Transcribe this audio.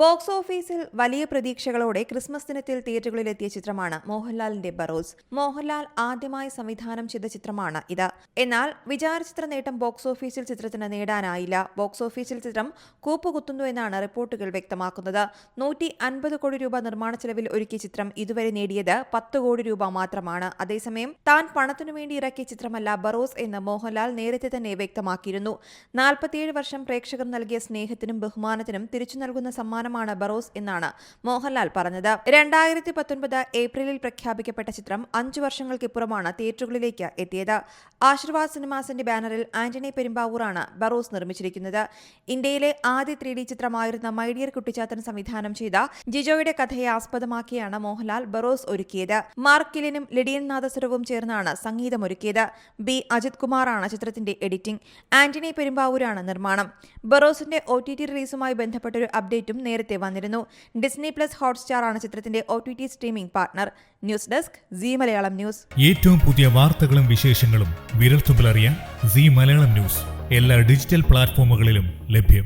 Box ഓഫീസിൽ വലിയ പ്രതീക്ഷകളോടെ Christmas ദിനത്തിൽ തിയേറ്ററുകളിലെത്തിയ ചിത്രമാണ് മോഹൻലാലിന്റെ ബറോസ്. മോഹൻലാൽ ആദ്യമായി സംവിധാനം ചെയ്ത ചിത്രമാണ് ഇത്. എന്നാൽ വിചാരിച്ചിത്ര നേട്ടം ബോക്സ് ഓഫീസിൽ ചിത്രത്തിന് നേടാനായില്ല. ബോക്സ് ഓഫീസിൽ ചിത്രം കൂപ്പുകുത്തുന്നു എന്നാണ് റിപ്പോർട്ടുകൾ വ്യക്തമാക്കുന്നത്. നൂറ്റി അൻപത് കോടി രൂപ നിർമ്മാണ ചെലവിൽ ഒരുക്കിയ ചിത്രം ഇതുവരെ നേടിയത് പത്ത് കോടി രൂപ മാത്രമാണ്. അതേസമയം താൻ പണത്തിനു വേണ്ടി ഇറക്കിയ ചിത്രമല്ല ബറോസ് എന്ന് മോഹൻലാൽ നേരത്തെ തന്നെ വ്യക്തമാക്കിയിരുന്നു. നാൽപ്പത്തിയേഴ് വർഷം പ്രേക്ഷകർ നൽകിയ സ്നേഹത്തിനും ബഹുമാനത്തിനും തിരിച്ചു നൽകുന്ന സമ്മാനമാണ് ബറോസ് എന്നാണ് മോഹൻലാൽ പറഞ്ഞത്. രണ്ടായിരത്തി പത്തൊൻപത് ഏപ്രിലിൽ പ്രഖ്യാപിക്കപ്പെട്ട ചിത്രം അഞ്ചു വർഷങ്ങൾക്കിപ്പുറമാണ് തിയേറ്ററുകളിലേക്ക് എത്തിയത്. ആശീർവാദ് സിനിമാസിന്റെ ബാനറിൽ ആന്റണി പെരുമ്പാവൂറാണ് ബറോസ് നിർമ്മിച്ചിരിക്കുന്നത്. ഇന്ത്യയിലെ ആദ്യ ത്രീ ഡി ചിത്രമായിരുന്ന മൈഡിയർ കുട്ടിച്ചാത്തൻ സംവിധാനം ചെയ്ത ജിജോയുടെ കഥയെ ആസ്പദമാക്കിയാണ് മോഹൻലാൽ ബറോസ് ഒരുക്കിയത്. മാർക്ക് കിലിനും ലിഡിയൻ നാദസ്വരവും ചേർന്നാണ് സംഗീതമൊരുക്കിയത് ബി അജിത് കുമാറാണ് ചിത്രത്തിന്റെ എഡിറ്റിംഗ്. ആന്റണി പെരുമ്പാവൂരാണ് നിർമ്മാണം. ബറോസിന്റെ ഒ ടി ടി റിലീസുമായി ബന്ധപ്പെട്ടൊരു അപ്ഡേറ്റും നേരത്തെ വന്നിരുന്നു. ഡിസ്നി പ്ലസ് ഹോട്ട്സ്റ്റാർ ആണ് ചിത്രത്തിന്റെ O T T streaming partner news desk Zee Malayalam news ഏറ്റവും പുതിയ വാർത്തകളും വിശേഷങ്ങളും വിരൽത്തുമ്പിലറിയാൻ സി മലയാളം ന്യൂസ് എല്ലാ ഡിജിറ്റൽ പ്ലാറ്റ്ഫോമുകളിലും ലഭ്യം.